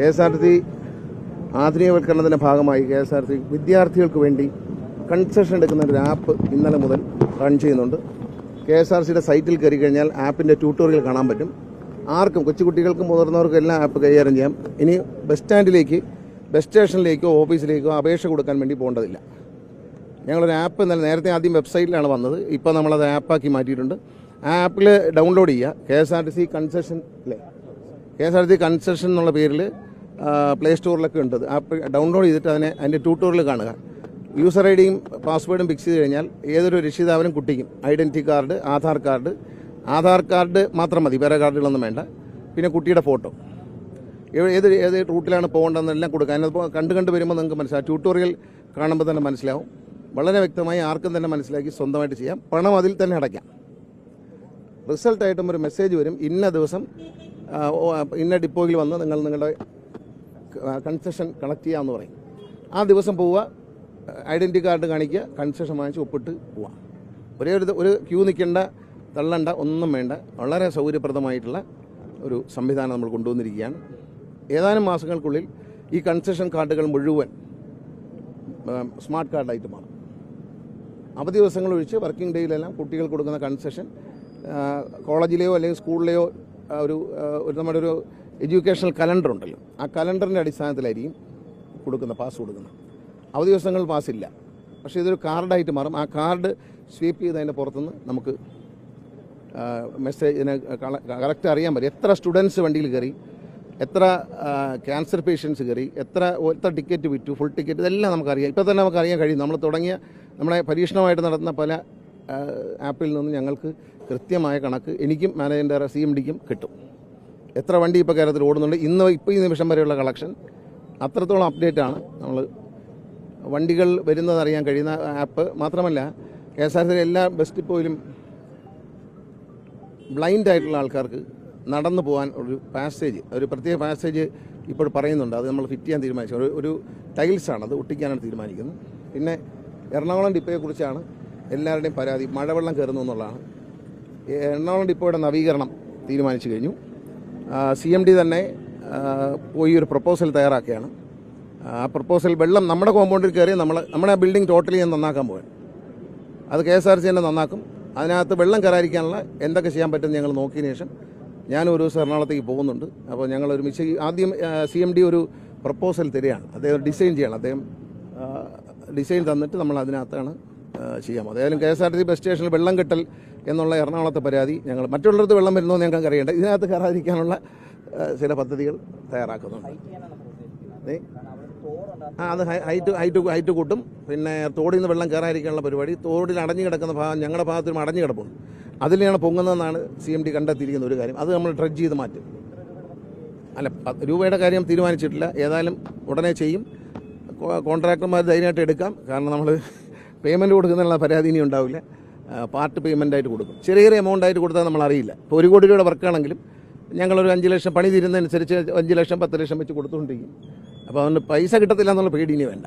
K S R T ആധുനികവൽക്കരണത്തിന്റെ ഭാഗമായി K S R T വിദ്യാർത്ഥികൾക്ക് വേണ്ടി കൺസെഷൻ എടുക്കുന്ന ഒരു ആപ്പ് ഇന്നലെ മുതൽ റൺ ചെയ്യുന്നുണ്ട്. കെ എസ് ആർ സിയുടെ സൈറ്റിൽ കയറി കഴിഞ്ഞാൽ ആപ്പിന്റെ ട്യൂട്ടോറിയൽ കാണാൻ പറ്റും. ആർക്കും കൊച്ചുകുട്ടികൾക്കും മുതിർന്നവർക്കും എല്ലാം ആപ്പ് കൈകാര്യം ചെയ്യാം. ഇനി ബസ് സ്റ്റാൻഡിലേക്ക് ബസ് സ്റ്റേഷനിലേക്കോ ഓഫീസിലേക്കോ അപേക്ഷ കൊടുക്കാൻ വേണ്ടി പോകേണ്ടതില്ല. ഞങ്ങളൊരു ആപ്പ് ഇന്നലെ നേരത്തെ ആദ്യം വെബ്സൈറ്റിലാണ് വന്നത്. ഇപ്പോൾ നമ്മളത് ആപ്പാക്കി മാറ്റിയിട്ടുണ്ട്. ആ ആപ്പിൽ ഡൗൺലോഡ് ചെയ്യുക. K S R T C concession അല്ലേ K S R T C concession എന്നുള്ള പേരിൽ പ്ലേ സ്റ്റോറിലൊക്കെ ഉണ്ട്. ആപ്പ് ഡൗൺലോഡ് ചെയ്തിട്ട് അതിനെ അതിന്റെ ട്യൂട്ടോറിയൽ കാണുക. യൂസർ ഐ ഡിയും പാസ്വേഡും ഫിക്സ് ചെയ്ത് കഴിഞ്ഞാൽ ഏതൊരു രക്ഷിതാവിനും കുട്ടിക്കും identity card Aadhaar card Aadhaar card മാത്രം മതി. വേറെ കാർഡുകളൊന്നും വേണ്ട. പിന്നെ കുട്ടിയുടെ ഫോട്ടോ ഏത് ഏത് റൂട്ടിലാണ് പോകേണ്ടതെന്നെല്ലാം കൊടുക്കുക. അതിനകത്ത് കണ്ട് കണ്ട് വരുമ്പോൾ നിങ്ങൾക്ക് മനസ്സിലാവും. ട്യൂട്ടോറിയൽ കാണുമ്പോൾ തന്നെ മനസ്സിലാവും. വളരെ വ്യക്തമായി ആർക്കും തന്നെ മനസ്സിലാക്കി സ്വന്തമായിട്ട് ചെയ്യാം. പണം അതിൽ തന്നെ അടയ്ക്കാം. റിസൾട്ടായിട്ടും ഒരു മെസ്സേജ് വരും. ഇന്ന ദിവസം ഇന്ന ഡിപ്പോയിൽ വന്ന് നിങ്ങൾ നിങ്ങളുടെ കൺസെഷൻ കളക്ട് ചെയ്യാമെന്ന് പറയും. ആ ദിവസം പോവുക ഐഡന്റി കാർഡ് കാണിക്കുക കൺസെഷൻ വാങ്ങിച്ച് ഒപ്പിട്ട് പോവാം ഒരേ ഒരു ഒരു ക്യൂ നിൽക്കേണ്ട തള്ളണ്ട ഒന്നും വേണ്ട. വളരെ സൗകര്യപ്രദമായിട്ടുള്ള ഒരു സംവിധാനം നമ്മൾ കൊണ്ടുവന്നിരിക്കുകയാണ്. ഏതാനും മാസങ്ങൾക്കുള്ളിൽ ഈ കൺസെഷൻ കാർഡുകൾ മുഴുവൻ സ്മാർട്ട് കാർഡായിട്ട് മാറും. അവധി ദിവസങ്ങൾ ഒഴിച്ച് വർക്കിംഗ് ഡേയിലെല്ലാം കുട്ടികൾ കൊടുക്കുന്ന കൺസെഷൻ കോളേജിലെയോ അല്ലെങ്കിൽ സ്കൂളിലെയോ ഒരു നമ്മുടെ ഒരു എഡ്യൂക്കേഷണൽ കലണ്ടർ ഉണ്ടല്ലോ. ആ കലണ്ടറിന്റെ അടിസ്ഥാനത്തിലായിരിക്കും കൊടുക്കുന്ന പാസ് കൊടുക്കുന്നത്. അവധി ദിവസങ്ങൾ പാസ്സില്ല പക്ഷേ ഇതൊരു കാർഡായിട്ട് മാറും. ആ കാർഡ് സ്വീപ്പ് ചെയ്ത് അതിന്റെ പുറത്തുനിന്ന് നമുക്ക് മെസ്സേജിനെ കറക്റ്റ് അറിയാൻ പറ്റും. എത്ര സ്റ്റുഡൻസ് വണ്ടിയിൽ കയറി എത്ര ക്യാൻസർ പേഷ്യൻസ് കയറി എത്ര എത്ര ടിക്കറ്റ് വിറ്റു ഫുൾ ടിക്കറ്റ് ഇതെല്ലാം നമുക്കറിയാം ഇപ്പോൾ തന്നെ നമുക്കറിയാൻ കഴിയും. നമ്മൾ തുടങ്ങിയ നമ്മുടെ പരീക്ഷണമായിട്ട് നടത്തുന്ന പല ആപ്പിൽ നിന്നും ഞങ്ങൾക്ക് കൃത്യമായ കണക്ക് എനിക്കും മാനേജന്റെ സി എം ഡിക്കും കിട്ടും. എത്ര വണ്ടി ഇപ്പോൾ കേരളത്തിൽ ഓടുന്നുണ്ട്? ഇന്ന് ഇപ്പോൾ ഈ നിമിഷം വരെയുള്ള കളക്ഷൻ അത്രത്തോളം അപ്ഡേറ്റ് ആണ്. നമ്മൾ വണ്ടികൾ വരുന്നത് അറിയാൻ കഴിയുന്ന ആപ്പ് മാത്രമല്ല കെ എസ് ആർ ടി എല്ലാ ബസ് ഡിപ്പോയിലും ബ്ലൈൻഡ് ആയിട്ടുള്ള ആൾക്കാർക്ക് നടന്നു പോകാൻ ഒരു പാസേജ് ഒരു പ്രത്യേക പാസേജ് ഇപ്പോൾ പറയുന്നുണ്ട്. അത് നമ്മൾ ഫിറ്റ് ചെയ്യാൻ തീരുമാനിച്ചു. ഒരു ഒരു ടൈൽസാണ് അത് ഒട്ടിക്കാനാണ് തീരുമാനിക്കുന്നത്. പിന്നെ എറണാകുളം ഡിപ്പോയെക്കുറിച്ചാണ് എല്ലാവരുടെയും പരാതി. മഴവെള്ളം കയറുന്നു എന്നുള്ളതാണ്. എറണാകുളം ഡിപ്പോയുടെ നവീകരണം തീരുമാനിച്ചു കഴിഞ്ഞു. സി എം ഡി തന്നെ പോയി ഒരു പ്രപ്പോസൽ തയ്യാറാക്കുകയാണ്. ആ പ്രപ്പോസൽ വെള്ളം നമ്മുടെ കോമ്പൗണ്ടിൽ കയറി നമ്മൾ നമ്മുടെ ബിൽഡിംഗ് ടോട്ടലി ഞാൻ നന്നാക്കാൻ പോവാൻ. അത് കെ എസ് ആർ സി തന്നെ നന്നാക്കും. അതിനകത്ത് വെള്ളം കയറാതിരിക്കാനുള്ള എന്തൊക്കെ ചെയ്യാൻ പറ്റുമെന്ന് ഞങ്ങൾ നോക്കിയതിന് ശേഷം ഞാൻ ഒരു ദിവസം എറണാകുളത്തേക്ക് പോകുന്നുണ്ട്. അപ്പോൾ ഞങ്ങൾ ഒരുമിച്ച് ആദ്യം സി എം ഡി ഒരു പ്രപ്പോസൽ തരികയാണ്. അദ്ദേഹം ഡിസൈൻ ചെയ്യണം. അദ്ദേഹം ഡിസൈൻ തന്നിട്ട് നമ്മൾ അതിനകത്താണ് ചെയ്യാം. അതായാലും K S R T C bus സ്റ്റേഷനിൽ വെള്ളം കെട്ടൽ എന്നുള്ള എറണാകുളത്തെ പരാതി ഞങ്ങൾ മറ്റുള്ളിടത്ത് വെള്ളം വരുന്നോ ഞങ്ങൾക്ക് അറിയേണ്ട. ഇതിനകത്ത് കയറാതിരിക്കാനുള്ള ചില പദ്ധതികൾ തയ്യാറാക്കുന്നുണ്ട്? ആ അത് ഹൈറ്റ് ഹൈറ്റ് ഹൈറ്റ് കൂട്ടും. പിന്നെ തോടിൽ നിന്ന് വെള്ളം കയറാതിരിക്കാനുള്ള പരിപാടി. തോടിൽ അടഞ്ഞു കിടക്കുന്ന ഭാഗം ഞങ്ങളുടെ ഭാഗത്തിനും അടഞ്ഞു കിടപ്പുണ്ട്. അതിലാണ് പൊങ്ങുന്നതെന്നാണ് സി എം ഡി കണ്ടെത്തിയിരിക്കുന്ന ഒരു കാര്യം. അത് നമ്മൾ ഡ്രഡ്ജ് ചെയ്ത് മാറ്റും. അല്ല രൂപയുടെ കാര്യം തീരുമാനിച്ചിട്ടില്ല. ഏതായാലും ഉടനെ ചെയ്യും. കോൺട്രാക്ടർമാർ ധൈര്യമായിട്ട് എടുക്കാം. കാരണം നമ്മൾ പേയ്മെന്റ് കൊടുക്കുന്നതിനുള്ള പരാതി ഇനി ഉണ്ടാവില്ല. പാർട്ട് പേയ്മെന്റായിട്ട് കൊടുക്കും. ചെറിയ ചെറിയ എമൗണ്ട് ആയിട്ട് കൊടുത്താൽ നമ്മൾ അറിയില്ല ഇപ്പോൾ ഒരു കോടി രൂപയുടെ വർക്കാണെങ്കിലും ഞങ്ങളൊരു അഞ്ച് ലക്ഷം പണി തീരുന്നതനുസരിച്ച് അഞ്ച് ലക്ഷം പത്ത് ലക്ഷം വെച്ച് കൊടുത്തുകൊണ്ടിരിക്കും അപ്പോൾ അതുകൊണ്ട് പൈസ കിട്ടത്തില്ല എന്നുള്ള പേടി ഇനി വേണ്ട.